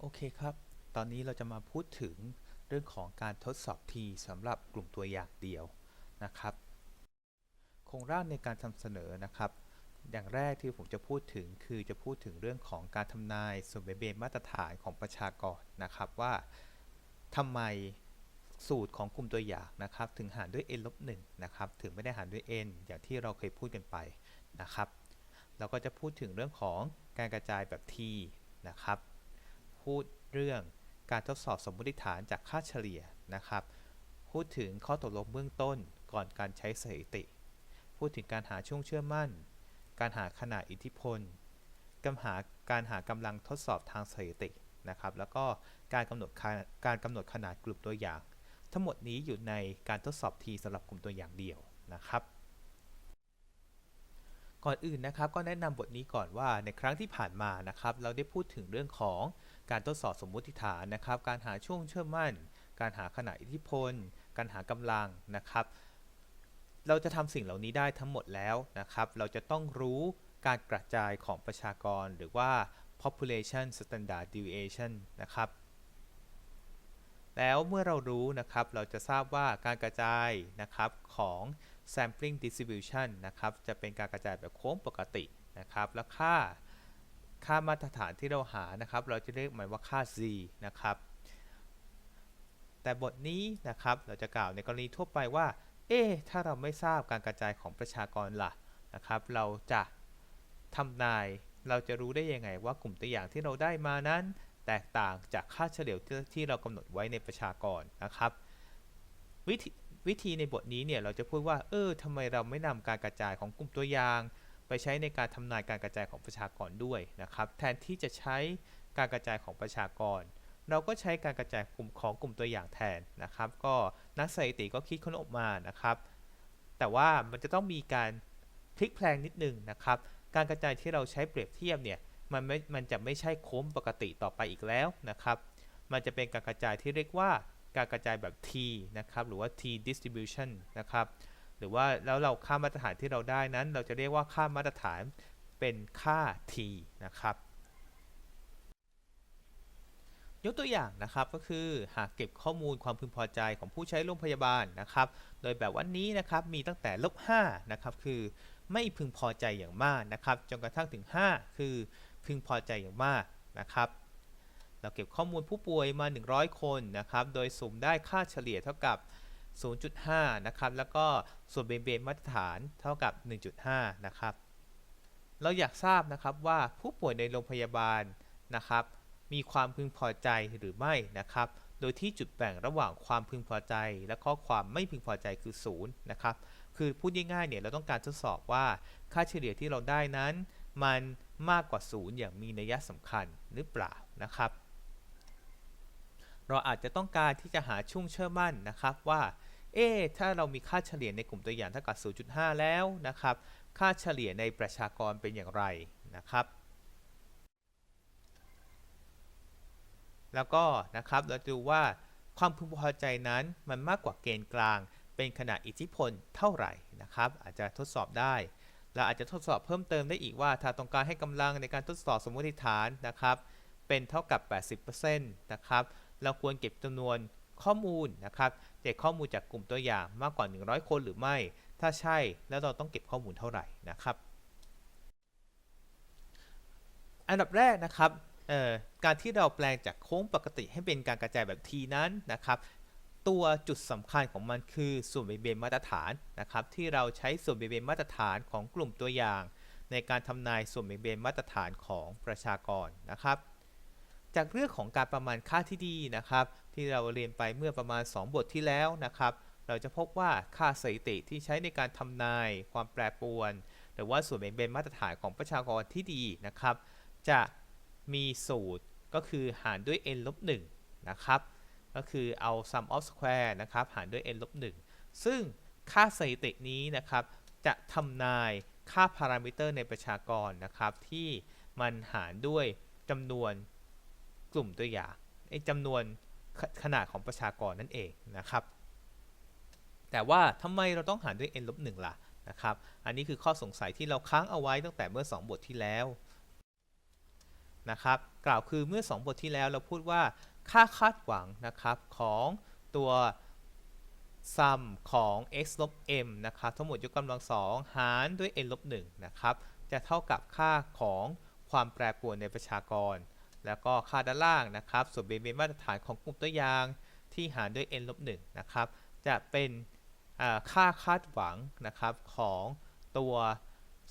โอเคครับ ตอนนี้เราจะมาพูดถึงเรื่องของการทดสอบ T สำหรับกลุ่มตัวอย่างเดียวนะครับ โครงร่างในการทำเสนอนะครับ อย่างแรกที่ผมจะพูดถึงคือจะพูดถึงเรื่องของการทำนายส่วนเบเบมาตรฐานของประชากรนะครับว่าทำไมสูตรของกลุ่มตัวอย่างนะครับ ถึงหารด้วย n ลบ1นะครับ ถึงไม่ได้หารด้วย n อย่างที่เราเคยพูดกันไปนะครับ เราก็จะพูดถึงเรื่องของการกระจายแบบ T นะครับ พูดเรื่องการทดสอบสมมติฐานจากค่าเฉลี่ยนะครับ พูดถึงข้อตกลงเบื้องต้นก่อนการใช้สถิติ พูดถึงการหาช่วงเชื่อมั่น การหาขนาดอิทธิพลการหาการหากำลังทดสอบทางสถิตินะครับ แล้วก็การกำหนดการกำหนดขนาดกลุ่มตัวอย่าง ทั้งหมดนี้อยู่ในการทดสอบ T สำหรับกลุ่มตัวอย่างเดียวนะครับ ก่อนอื่นนะครับก็แนะนำบทนี้ก่อนว่าในครั้งที่ผ่านมานะครับ เราได้พูดถึงเรื่องของ การทดสอบสมมุติฐานนะครับ การหาช่วงเชื่อมั่น การหาขนาดอิทธิพล การหากำลังนะครับ เราจะทำสิ่งเหล่านี้ได้ทั้งหมดแล้วนะครับ เราจะต้องรู้การกระจายของประชากรหรือว่า population standard deviation นะครับ แล้วเมื่อเรารู้นะครับ เราจะทราบว่าการกระจายนะครับของ sampling distribution นะครับ จะเป็นการกระจายแบบโค้งปกตินะครับ แล้วค่า ค่ามาตรฐานที่เราหานะครับ เราจะเรียกมันว่าค่า z นะครับ แต่บทนี้นะครับเราจะกล่าวในกรณีทั่วไปว่า เอ๊ถ้าเราไม่ทราบการกระจายของประชากรล่ะนะครับ เราจะทำนายเราจะรู้ได้ยังไงว่ากลุ่มตัวอย่างที่เราได้มานั้น แตกต่างจากค่าเฉลี่ยที่เรากำหนดไว้ในประชากรนะครับ วิธีวิธีในบทนี้เนี่ยเราจะพูดว่าเออทำไมเราไม่นำการกระจายของกลุ่มตัวอย่าง ไปใช้ในการทำนายการกระจายของประชากรด้วยนะครับ แทนที่จะใช้การกระจายของประชากร เราก็ใช้การกระจายกลุ่มของกลุ่มตัวอย่างแทนนะครับ ก็นักสถิติก็คิดค้นออกมานะครับ แต่ว่ามันจะต้องมีการพลิกแพลงนิดนึงนะครับ การกระจายที่เราใช้เปรียบเทียบเนี่ยมันไม่มันจะไม่ใช่โค้งปกติต่อไปอีกแล้วนะครับ มันจะเป็นการกระจายที่เรียกว่าการกระจายแบบ t นะครับ หรือว่า t distribution นะครับ หรือว่าแล้วเราค่ามาตรฐานที่เราได้นั้น เราจะเรียกว่าค่ามาตรฐานเป็นค่า t นะครับ ยกตัวอย่างนะครับก็คือหากเก็บข้อมูลความพึงพอใจของผู้ใช้โรงพยาบาลนะครับ โดยแบบวันนี้นะครับมีตั้งแต่ลบ5นะครับคือไม่พึงพอใจอย่างมากนะครับจนกระทั่งถึง 5 คือพึงพอใจอย่างมากนะครับเราเก็บข้อมูลผู้ป่วยมา 100 คนนะครับ โดยสุ่มได้ค่าเฉลี่ยเท่ากับ 0.5 นะครับ แล้วก็ส่วนเบนเบนมาตรฐานเท่ากับ 1.5 นะครับ เราอยากทราบนะครับว่าผู้ป่วยในโรงพยาบาลนะครับ มีความพึงพอใจหรือไม่นะครับ โดยที่จุดแบ่งระหว่างความพึงพอใจ และข้อความไม่พึงพอใจคือ 0 นะครับ คือพูดง่ายๆเนี่ยเราต้องการทดสอบว่าค่าเฉลี่ยที่เราได้นั้น มันมากกว่า 0 อย่างมีนัยสำคัญหรือเปล่านะครับเราอาจจะต้องการที่จะหาช่วงเชื่อมั่นนะครับว่า เอ๊ถ้าเรามีค่าเฉลี่ยในกลุ่มตัวอย่างเท่ากับ 0.5 แล้วนะครับ ค่าเฉลี่ยในประชากรเป็นอย่างไรนะครับ แล้วก็นะครับเราดูว่าความพึงพอใจนั้นมันมากกว่าเกณฑ์กลาง เป็นขนาดอิทธิพลเท่าไหร่นะครับ อาจจะทดสอบได้เราอาจจะทดสอบเพิ่มเติมได้อีกว่า ถ้าต้องการให้กำลังในการทดสอบสมมติฐานนะครับ เป็นเท่ากับ 80%นะครับ เราควรเก็บจำนวน ข้อมูลนะครับเก็บข้อมูลจากกลุ่มตัวอย่างมากกว่า 100 คนหรือไม่ ถ้าใช่แล้วเราต้องเก็บข้อมูลเท่าไหร่นะครับ อันดับแรกนะครับการที่เราแปลงจากโค้งปกติให้เป็นการกระจายแบบ t นั้นนะครับตัวจุดสำคัญของมันคือส่วนเบนเบนมาตรฐานนะครับที่เราใช้ส่วนเบนเบนมาตรฐานของกลุ่มตัวอย่าง ในการทำนายส่วนเบนเบนมาตรฐานของประชากรนะครับ จากเรื่องของการประมาณค่าที่ดีนะครับ ที่เราเรียนไปเมื่อประมาณ 2 บทที่แล้วนะครับ เราจะพบว่าค่าสถิติที่ใช้ในการทำนาย ความแปรปรวน หรือว่าส่วนเบนเบนมาตรฐานของประชากรที่ดีนะครับ จะมีสูตรก็คือหารด้วย n ลบ1นะครับ ก็คือเอา sum of square นะครับ หารด้วย n ลบ1ซึ่งค่าสถิตินี้นะครับ จะทำนายค่าพารามิเตอร์ในประชากรนะครับ ที่มันหารด้วยจำนวนกลุ่มตัวอย่างจำนวน ขนาดของประชากรนั่นเองนะครับ แต่ว่าทำไมเราต้องหารด้วย n ลบ1ล่ะนะครับ อันนี้คือข้อสงสัยที่เราค้างเอาไว้ตั้งแต่เมื่อ 2 บทที่แล้วนะครับ กล่าวคือเมื่อ 2 บทที่แล้วเราพูดว่าค่าคาดหวังนะครับของตัว sum ของ x ลบ m นะครับทั้งหมดยกกำลังสองหารด้วย n ลบ1นะครับ จะเท่ากับค่าของความแปรปรวนในประชากร แล้วก็ค่าด้านล่างนะครับ ส่วนเบนเป็นมาตรฐานของกลุ่มตัวอย่างที่หารด้วย n ลบ1นะครับ จะเป็นค่าคาดหวังนะครับของตัว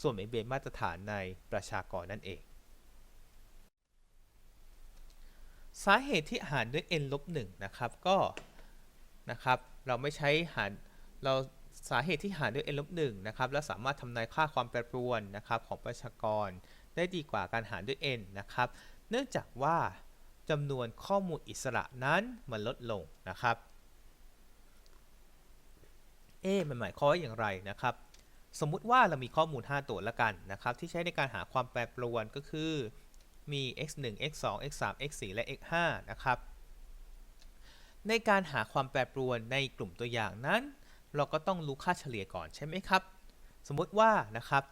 ส่วนเบนเป็นมาตรฐานในประชากรนั่นเอง สาเหตุที่หารด้วย n ลบ1นะครับก็นะครับเราไม่ใช้หารเราสาเหตุที่หารด้วย n ลบ1นะครับและสามารถทำนายค่าความแปรปรวนนะครับของประชากร ได้ดีกว่าการหารด้วย n นะครับ เนื่องจากว่าจำนวนข้อมูลอิสระนั้นมันลดลงนะครับ เอ๊ะมันหมายความว่าอย่างไรนะครับ สมมุติว่าเรามีข้อมูล 5 ตัวละกันนะครับ ที่ใช้ในการหาความแปรปรวนก็คือมี x 1 x 2 x 3 x 4และ x 5นะครับ ในการหาความแปรปรวนในกลุ่มตัวอย่างนั้น เราก็ต้องรู้ค่าเฉลี่ยก่อนใช่ไหมครับ สมมุติว่านะครับ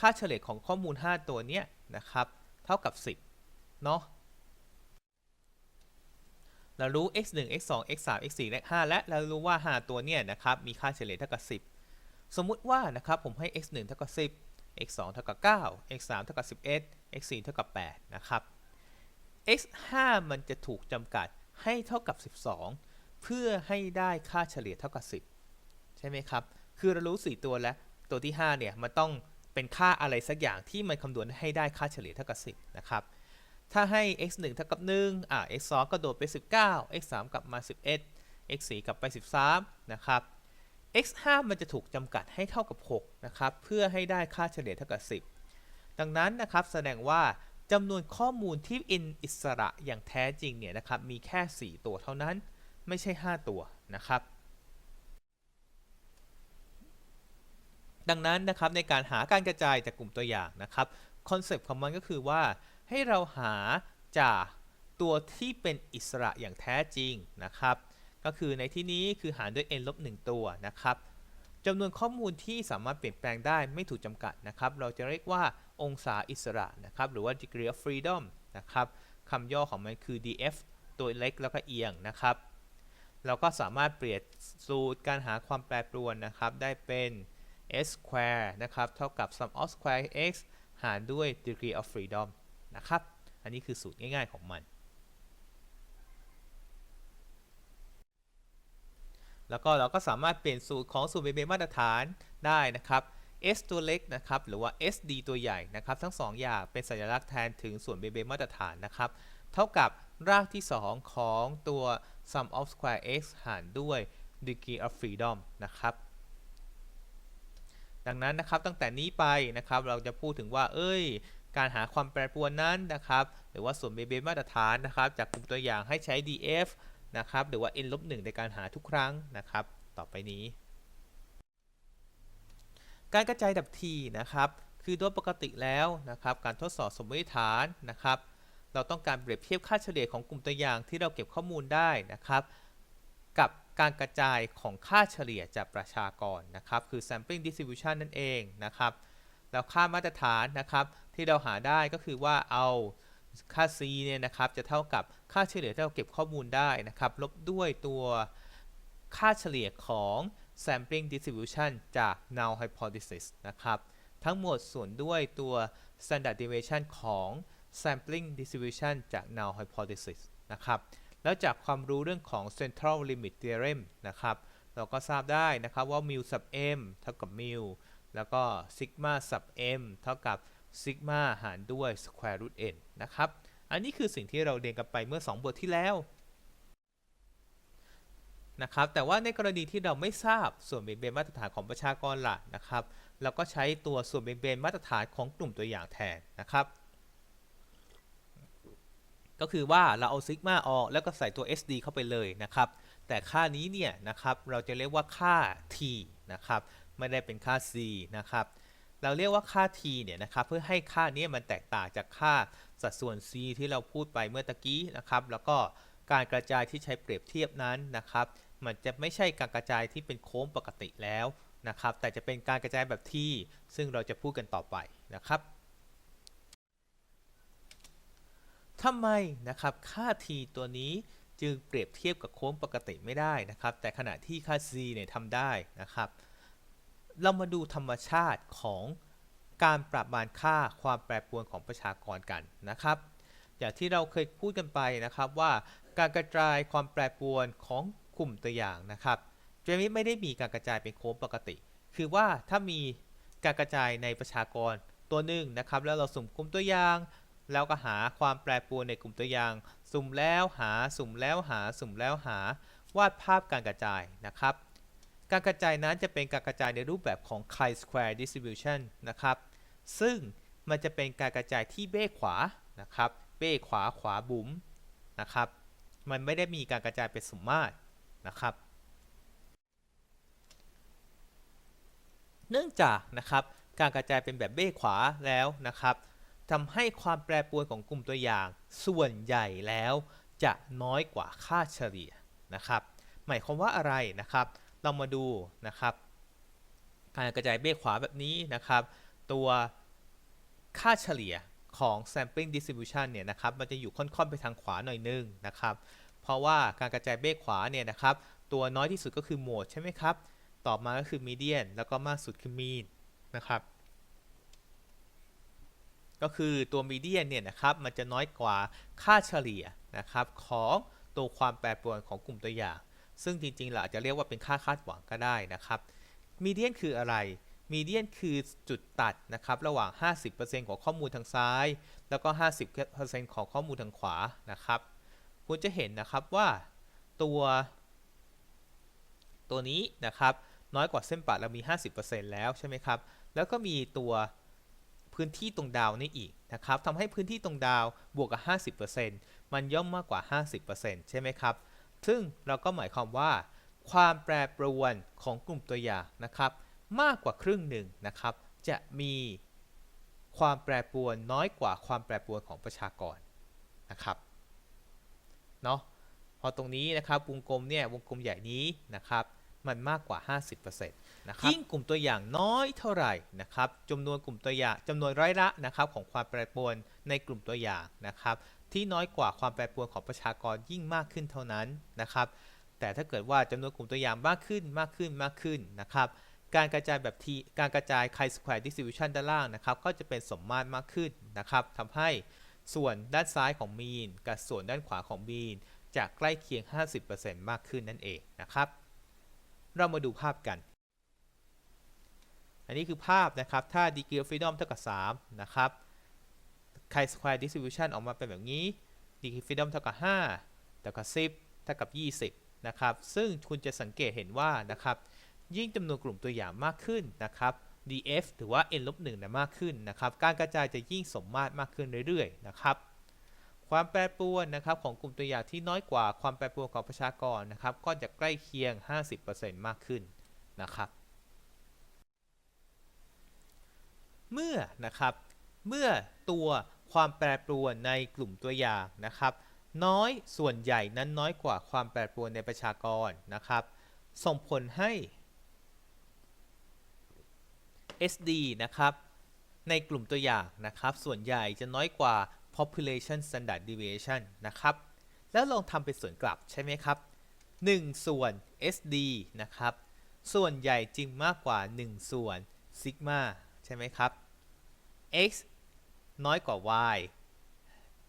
ค่าเฉลี่ยของข้อมูล 5 ตัวเนี้ยนะครับ เท่ากับ 10 เนาะเรารู้ x 1 x 2 x 3 x 4และ5และเรารู้ว่า 5 ตัวเนี่ยนะครับมีค่าเฉลี่ยเท่ากับ 10 สมมุติว่านะครับผมให้ x 1เท่ากับ10 x 2เท่ากับ9 x 3เท่ากับ11 x 4เท่ากับ8นะครับ x 5มันจะถูกจำกัดให้เท่ากับ 12 เพื่อให้ได้ค่าเฉลี่ยเท่ากับ 10 ใช่ไหมครับ คือเรารู้ 4 ตัวแล้ว ตัวที่ 5 เนี่ยมันต้องเป็นค่าอะไรสักอย่างที่มันคำนวณให้ได้ค่าเฉลี่ยเท่ากับ 10 นะครับ ถ้าให้ x 1เท่ากับ1อ่า x 2ก็โดดไป 19 x 3กลับมา 11 x 4กลับไป 13 นะครับ x 5มันจะถูกจำกัดให้เท่ากับ 6 นะครับ เพื่อให้ได้ค่าเฉลี่ยเท่ากับ 10 ดังนั้นนะครับแสดงว่าจำนวนข้อมูลที่อินอิสระอย่างแท้จริงเนี่ยนะครับมีแค่ 4 ตัวเท่านั้น ไม่ใช่ 5 ตัวนะครับ ดังนั้นนะครับในการหาการกระจายจากกลุ่มตัวอย่างนะครับคอนเซปต์ของมันก็คือว่า ให้เราหาจากตัวที่เป็นอิสระอย่างแท้จริงนะครับ ก็คือในที่นี้คือหารด้วย n ลบ1ตัวนะครับจำนวนข้อมูลที่สามารถเปลี่ยนแปลงได้ไม่ถูกจำกัดนะครับ เราจะเรียกว่าองศาอิสระนะครับ หรือว่า degree of freedom นะครับคำย่อของมันคือ df ตัวเล็กแล้วก็เอียงนะครับ เราก็สามารถเปลี่ยนสูตรการหาความแปรปรวนนะครับ ได้เป็น s square นะครับ เท่ากับ sum of square x หารด้วย degree of freedom นะครับ อันนี้คือสูตรง่าย ๆ ของมัน แล้วก็เราก็สามารถเปลี่ยนสูตรของสูตรเบเบมาตรฐานได้นะครับ s ตัวเล็กนะครับ หรือว่า sd ตัวใหญ่นะครับ ทั้ง 2 อย่างเป็นสัญลักษณ์แทนถึงส่วนเบเบมาตรฐานนะครับ เท่ากับรากที่ 2 ของตัว sum of square x หารด้วย degree of freedom นะครับ ดังนั้นนะครับตั้งแต่นี้ไปนะครับ เราจะพูดถึงว่า เอ้ย การหาความแปรปรวนนั้นนะครับหรือว่าส่วนเบเบมาตรฐานนะครับจากกลุ่มตัวอย่างให้ใช้ df นะครับหรือว่า n ลบ1ในการหาทุกครั้งนะครับ ต่อไปนี้ การกระจายดับทีนะครับคือโดยปกติแล้วนะครับการทดสอบสมมติฐานนะครับ เราต้องการเปรียบเทียบค่าเฉลี่ยของกลุ่มตัวอย่างที่เราเก็บข้อมูลได้นะครับ กับการกระจายของค่าเฉลี่ยจากประชากรนะครับ คือ sampling distribution นั่นเองนะครับ แล้วค่ามาตรฐานนะครับ ที่เราหาได้ก็คือว่าเอาค่า c เนี่ยนะครับจะเท่ากับค่าเฉลี่ยที่เราเก็บข้อมูลได้นะครับลบด้วยตัวค่าเฉลี่ยของ sampling distribution จาก null hypothesis นะครับทั้งหมดส่วนด้วยตัว standard deviation ของ sampling distribution จาก null hypothesis นะครับแล้วจากความรู้เรื่องของ central limit theorem นะครับเราก็ทราบได้นะครับว่า mu sub m เท่ากับ mu แล้วก็ sigma sub m เท่ากับ sigma หารด้วย square root n นะครับ อันนี้คือสิ่งที่เราเรียนกันไปเมื่อ 2 บทที่แล้วนะครับ แต่ว่าในกรณีที่เราไม่ทราบส่วนเบนเบนมาตรฐานของประชากรล่ะนะครับ เราก็ใช้ตัวส่วนเบนเบนมาตรฐานของกลุ่มตัวอย่างแทนนะครับ ก็คือว่าเราเอาซิกมาออกแล้วก็ใส่ตัว SD เข้าไปเลยนะครับ แต่ค่านี้เนี่ยนะครับ เราจะเรียกว่าค่า t นะครับ ไม่ได้เป็นค่า c นะครับ เราเรียกว่าค่า t เนี่ยนะครับเพื่อให้ค่านี้มันแตกต่างจากค่าสัดส่วน c ที่เราพูดไปเมื่อตะกี้นะครับแล้วก็การกระจายที่ใช้เปรียบเทียบนั้นนะครับ มันจะไม่ใช่การกระจายที่เป็นโค้งปกติแล้วนะครับ แต่จะเป็นการกระจายแบบที่ ซึ่งเราจะพูดกันต่อไปนะครับทำไมนะครับค่า t ตัวนี้จึงเปรียบเทียบกับโค้งปกติไม่ได้นะครับ แต่ขณะที่ค่า c เนี่ยทำได้นะครับ เรามาดูธรรมชาติของการปรับมาณค่าความแปรปรวนของประชากรกันนะครับ อย่างที่เราเคยพูดกันไปนะครับว่าการกระจายความแปรปรวนของกลุ่มตัวอย่างนะครับเจมิไม่ได้มีการกระจายเป็นโค้งปกติ คือว่าถ้ามีการกระจายในประชากรตัวหนึ่งนะครับ แล้วเราสุ่มกลุ่มตัวอย่าง แล้วก็หาความแปรปรวนในกลุ่มตัวอย่าง สุ่มแล้วหา สุ่มแล้วหา สุ่มแล้วหาวาดภาพการกระจายนะครับ การกระจายนั้นจะเป็นการกระจายในรูปแบบของ chi-square distribution นะครับ ซึ่งมันจะเป็นการกระจายที่เบ้ขวานะครับ เบ้ขวาขวาบุ๋มนะครับ มันไม่ได้มีการกระจายเป็นสมมาตรนะครับ เนื่องจากนะครับการกระจายเป็นแบบเบ้ขวาแล้วนะครับทำให้ความแปรปรวนของกลุ่มตัวอย่าง ส่วนใหญ่แล้วจะน้อยกว่าค่าเฉลี่ยนะครับ หมายความว่าอะไรนะครับ เรามาดูนะครับการกระจายเบ้ขวาแบบนี้นะครับ ตัวค่าเฉลี่ยของ sampling distribution เนี่ยนะครับมันจะอยู่ค่อนๆไปทางขวาหน่อยนึงนะครับเพราะว่าการกระจายเบ้ขวาเนี่ยนะครับตัวน้อยที่สุดก็คือ mode ใช่ไหมครับต่อมาก็คือ median แล้วก็มากสุดคือ mean นะครับ ก็คือตัว median เนี่ยนะครับมันจะน้อยกว่าค่าเฉลี่ยนะครับของตัวความแปรปรวนของกลุ่มตัวอย่าง ซึ่งจริงๆเราอาจจะเรียกว่าเป็นค่าคาดหวังก็ได้นะครับ median คืออะไร median คือจุดตัดนะครับระหว่าง 50%ของข้อมูลทางซ้าย แล้วก็ 50%ของข้อมูลทางขวานะครับคุณจะเห็นนะครับว่าตัวตัวนี้นะครับน้อยกว่าเส้นปัดเรามี 50%แล้วใช่ไหมครับ แล้วก็มีตัวพื้นที่ตรงดาวนี่อีกนะครับทำให้พื้นที่ตรงดาวบวกกับ 50%มันย่อมมากกว่า 50%ใช่ไหมครับ ซึ่งเราก็หมายความว่า ความแปรปรวนของกลุ่มตัวอย่างนะครับ มากกว่าครึ่งหนึ่งนะครับ จะมีความแปรปรวนน้อยกว่าความแปรปรวนของประชากรนะครับเนาะพอตรงนี้นะครับวงกลมเนี่ยวงกลมใหญ่นี้นะครับมันมากกว่า 50%นะครับยิ่งกลุ่มตัวอย่างน้อยเท่าไหร่นะครับจำนวนกลุ่มตัวอย่างจำนวนร้อยละนะครับของความแปรปรวนในกลุ่มตัวอย่างนะครับ ที่น้อยกว่าความแปรปรวนของประชากรยิ่งมากขึ้นเท่านั้นนะครับ แต่ถ้าเกิดว่าจำนวนกลุ่มตัวอย่างมากขึ้นมากขึ้นมากขึ้นนะครับ การกระจายแบบทีการกระจาย chi-square distribution ด้านล่างนะครับ ก็จะเป็นสมมาตรมากขึ้นนะครับทำให้ส่วนด้านซ้ายของ mean กับส่วนด้านขวาของ mean จะใกล้เคียง 50%มากขึ้นนั่นเองนะครับ เรามาดูภาพกัน อันนี้คือภาพนะครับ ถ้า degree of freedom เท่ากับ 3 นะครับ chi-square distribution ออกมาเป็นแบบนี้ degree of เท่ากับ 5 เท่ากับ 10 เท่ากับ 20 นะครับ ซึ่งคุณจะสังเกตเห็นว่านะครับ ยิ่งจำนวนกลุ่มตัวอย่างมากขึ้นนะครับ df ถือว่า n ลบ1นะมากขึ้นนะครับ การกระจายจะยิ่งสมมาตรมากขึ้นเรื่อยๆ นะครับ ความแปรปรวนนะครับของกลุ่มตัวอย่างที่น้อยกว่าความแปรปรวนของประชากรนะครับ ก็จะใกล้เคียง 50%มากขึ้นนะครับ เมื่อนะครับ เมื่อตัว ความแปรปรวนในกลุ่มตัวอย่างนะครับ น้อยส่วนใหญ่นั้นน้อยกว่าความแปรปรวนในประชากรนะครับ ส่งผลให้ SD นะครับในกลุ่มตัวอย่างนะครับ ส่วนใหญ่จะน้อยกว่า population standard deviation นะครับ แล้วลองทำเป็นส่วนกลับใช่ไหมครับ 1 ส่วน SD นะครับ ส่วนใหญ่จึงมากกว่า 1 ส่วนซิกมาใช่ไหมครับ x น้อยกว่า y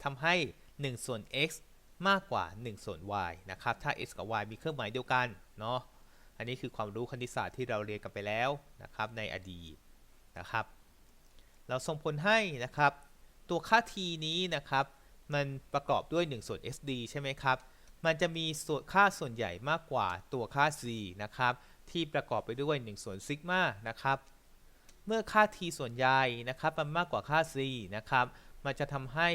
ทำให้ 1 ส่วน x มากกว่า 1 ส่วน y นะครับ ถ้า x กับ y มีเครื่องหมายเดียวกัน เนาะ อันนี้คือความรู้คณิตศาสตร์ที่เราเรียนกันไปแล้วนะครับในอดีตนะครับ เราส่งผลให้นะครับ ตัวค่า t นี้นะครับ มันประกอบด้วย 1 ส่วน sd ใช่ไหมครับ มันจะมีส่วนค่าส่วนใหญ่มากกว่าตัวค่า c นะครับ ที่ประกอบไปด้วย 1 ส่วนซิกมานะครับ เมื่อค่า t ส่วนใหญ่นะครับมันมากกว่าค่า c นะครับมันจะทำให้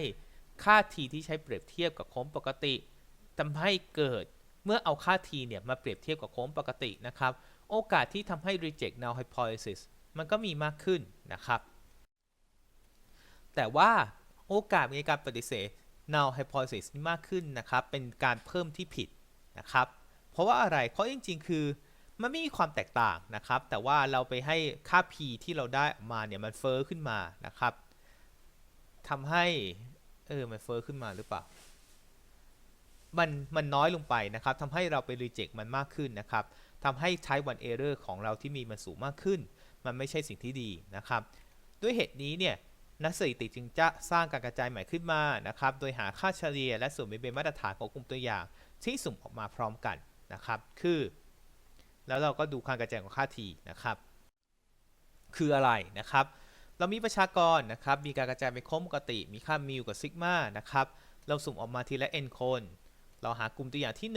ค่า t ที่ใช้เปรียบเทียบกับโค้งปกติทำให้เกิดเมื่อเอาค่า t เนี่ยมาเปรียบเทียบกับโค้งปกตินะครับโอกาสที่ทำให้ reject null hypothesis มันก็มีมากขึ้นนะครับแต่ว่าโอกาสในการปฏิเสธ null hypothesis มากขึ้นนะครับเป็นการเพิ่มที่ผิดนะครับเพราะว่าอะไรเพราะจริง ๆ คือ มันไม่มีความแตกต่างนะครับ แต่ว่าเราไปให้ค่า p ที่เราได้มาเนี่ยมันเฟอ้อขึ้นมานะครับทำให้เออมันเฟอ้อขึ้นมาหรือเปล่ามันมันน้อยลงไปนะครับทำให้เราไปรีเจ็คมันมากขึ้นนะครับทำให้ใช้วันเอเรอร์ของเราที่มีมันสูงมากขึ้น มันไม่ใช่สิ่งที่ดีนะครับ ด้วยเหตุนี้เนี่ยนักสถิติจึงจะสร้างการกระจายใหม่ขึ้นมานะครับ โดยหาค่าเฉลี่ยและส่วนเป็นมาตรฐานของกลุ่มตัวอย่าง ที่สุ่มออกมาพร้อมกันนะครับ คือ แล้วเราก็ดูการกระจายของค่า t นะครับ คืออะไรนะครับ เรามีประชากรนะครับ มีการกระจายเป็นโค้งปกติ มีค่ามิวกับซิกมานะครับ เราสุ่มออกมาทีละ n คน เราหากลุ่มตัวอย่างที่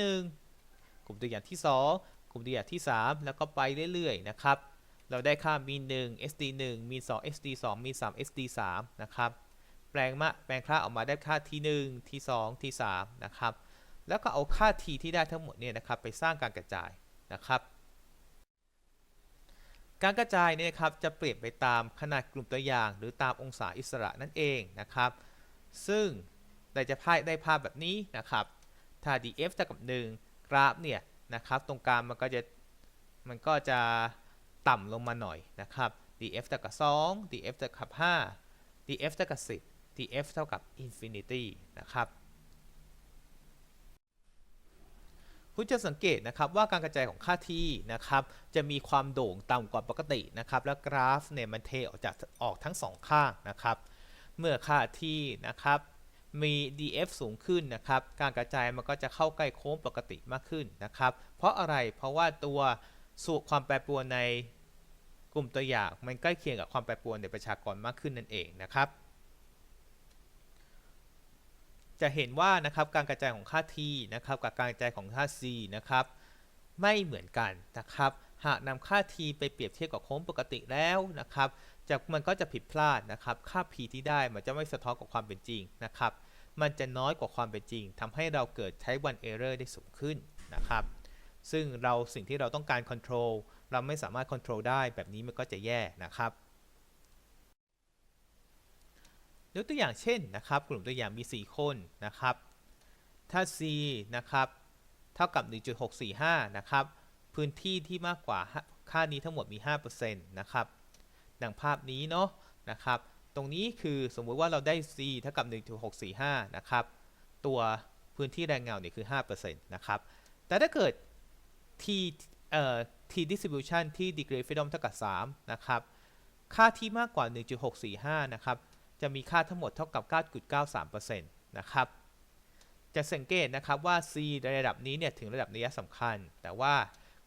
1 กลุ่มตัวอย่างที่ 2 กลุ่มตัวอย่างที่ 3 แล้วก็ไปเรื่อยๆนะครับ เราได้ค่ามีน1 SD 1มี2 SD 2มี3 SD 3นะครับแปลงมาแปลงค่าออกมาได้ค่าที่1ที่2ที่3นะครับ แล้วก็เอาค่า t ที่ได้ทั้งหมดเนี่ยนะครับไปสร้างการกระจายนะครับ การกระจายเนี่ยครับจะเปลี่ยนไปตามขนาดกลุ่มตัวอย่าง หรือตามองศาอิสระนั่นเองนะครับ ซึ่งเราจะพายได้ภาพแบบนี้นะครับ ถ้า df เท่ากับ 1 กราฟเนี่ยนะครับ ตรงกลางมันก็จะมันก็จะต่ำลงมาหน่อยนะครับ df เท่ากับ 2 df เท่ากับ 5 df เท่ากับ 10 df เท่ากับ infinity นะครับ คุณจะสังเกตนะครับว่าการกระจายของค่าที่นะครับจะมีความโด่งต่ำกว่าปกตินะครับแล้วกราฟเนี่ยมันเทออกจากออกทั้งสองข้างนะครับเมื่อค่าที่นะครับมี df สูงขึ้นนะครับการกระจายมันก็จะเข้าใกล้โค้งปกติมากขึ้นนะครับเพราะอะไรเพราะว่าตัวสูตรความแปรปรวนในกลุ่มตัวอย่างมันใกล้เคียงกับความแปรปรวนในประชากรมากขึ้นนั่นเองนะครับ จะเห็นว่านะครับการกระจายของค่า t นะครับกับการกระจายของค่า c นะครับไม่เหมือนกันนะครับ หากนำค่า t ไปเปรียบเทียบกับโค้งปกติแล้วนะครับจะมันก็จะผิดพลาดนะครับ ค่า p ที่ได้มันจะไม่สะท้อนกับความเป็นจริงนะครับ มันจะน้อยกว่าความเป็นจริงทำให้เราเกิดใช้ one error ได้สูงขึ้นนะครับ ซึ่งเราสิ่งที่เราต้องการ control เราไม่สามารถ control ได้แบบนี้มันก็จะแย่นะครับ ยกตัวอย่างเช่นนะครับ กลุ่มตัวอย่างมี 4 คนนะครับ ถ้า c นะครับ เท่ากับ 1.645 นะครับ พื้นที่ที่มากกว่าค่านี้ทั้งหมดมี 5%นะครับ ดังภาพนี้เนาะนะครับ ตรงนี้คือสมมุติว่าเราได้ c เท่ากับ 1.645 นะครับ ตัวพื้นที่แรงเงาเนี่ยคือ 5%นะครับ แต่ถ้าเกิด t เอ่อ t distribution ที่ degree freedom เท่ากับ 3 นะครับ ค่าที่มากกว่า 1.645 นะครับ จะมีค่าทั้งหมดเท่ากับ 9.93%นะครับ จะสังเกตนะครับว่า c ในระดับนี้เนี่ยถึงระดับนัยสำคัญ แต่ว่า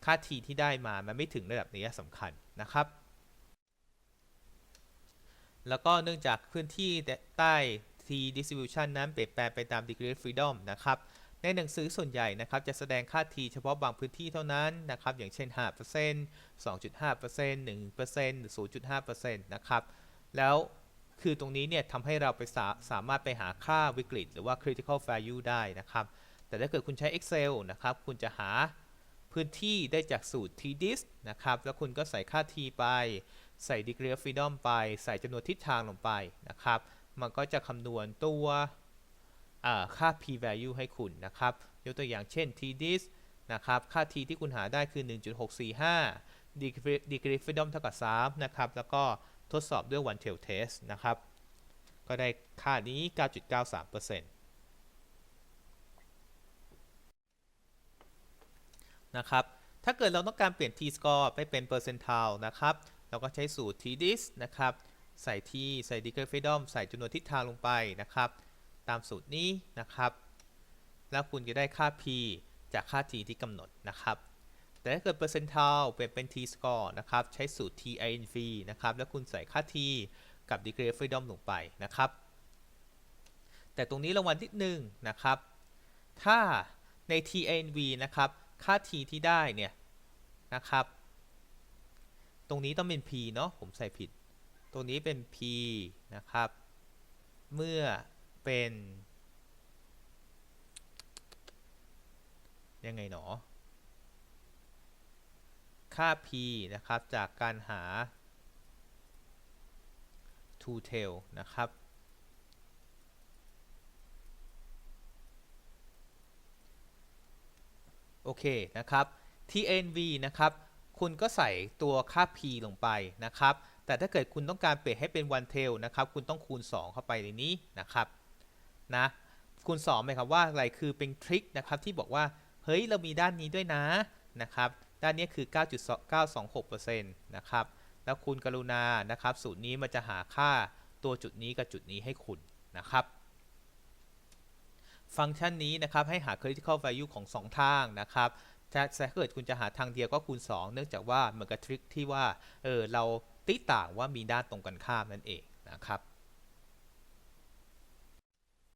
ค่า t ที่ได้มา มันไม่ถึงระดับนัยสำคัญนะครับ แล้วก็เนื่องจากพื้นที่ใต้ t distribution นั้นเปลี่ยนแปลงไปตาม degree of freedom นะครับ ในหนังสือส่วนใหญ่นะครับจะแสดงค่า t เฉพาะบางพื้นที่เท่านั้นนะครับ อย่างเช่น 5% 2.5% 1% 0.5%นะครับ แล้ว คือตรงนี้เนี่ยทำให้เราไปสาสามารถไปหาค่าวิกฤต หรือว่า critical value ได้นะครับ แต่ถ้าเกิดคุณใช้ Excel นะครับ คุณจะหาพื้นที่ได้จากสูตร TDIS นะครับ แล้วคุณก็ใส่ค่า t ไป ใส่ degree of freedom ไป ใส่จำนวนทิศทางลงไปนะครับ มันก็จะคำนวณตัวค่า p value ให้คุณนะครับ ยกตัวอย่างเช่น TDIS นะครับ ค่า t ที่คุณหาได้คือ 1.645 degree degree freedom เท่ากับ 3 นะครับ แล้วก็ ทดสอบด้วย one tail test นะครับ ก็ได้ค่านี้ 9.93%นะครับ ถ้าเกิดเราต้องการเปลี่ยน t-score ไปเป็น percentile นะครับ เราก็ใช้สูตร tdist นะครับ ใส่ t ใส่ degree freedom ใส่จำนวนทิศทางลงไปนะครับ ตามสูตรนี้นะครับ แล้วคุณจะได้ค่า p จากค่า t ที่กำหนดนะครับ แต่ถ้าเกิด percentile เปลี่ยนเป็น t score นะครับ ใช้สูตร tinv นะครับ แล้วคุณใส่ค่า t กับ degree of freedom ลงไปนะครับ แต่ตรงนี้รางวัลที่หนึ่งนะครับ ถ้าใน tinv นะครับ ค่า t ที่ได้เนี่ยนะครับ ตรงนี้ต้องเป็น p เนาะผมใส่ผิด ตรงนี้เป็น p นะครับ เมื่อเป็น ยังไงหนอ ค่า p นะครับ จากการหา two tail นะครับ โอเคนะครับ tnv นะครับ คุณก็ใส่ตัวค่า p ลงไปนะครับ แต่ถ้าเกิดคุณต้องการเปลี่ยนให้เป็น one tail นะครับ คุณต้องคูณ 2 เข้าไปในนี้นะครับ นะคูณ2หมายความว่าอะไรคือเป็นทริคนะครับที่บอกว่า เฮ้ย เรามีด้านนี้ด้วยนะนะครับ ด้านนี้คือ 9.926%นะครับ แล้วคุณกรุณา นะครับ สูตรนี้มันจะหาค่าตัวจุดนี้กับจุดนี้ให้คุณนะครับ ฟังก์ชันนี้นะครับให้หา critical value ของ 2 ทางนะครับถ้าเกิดคุณจะหาทางเดียวก็คูณ 2 เนื่องจากว่าเหมือนกับทริคที่ว่า เออ เราติต่างว่ามีด้านตรงกันข้ามนั่นเองนะครับ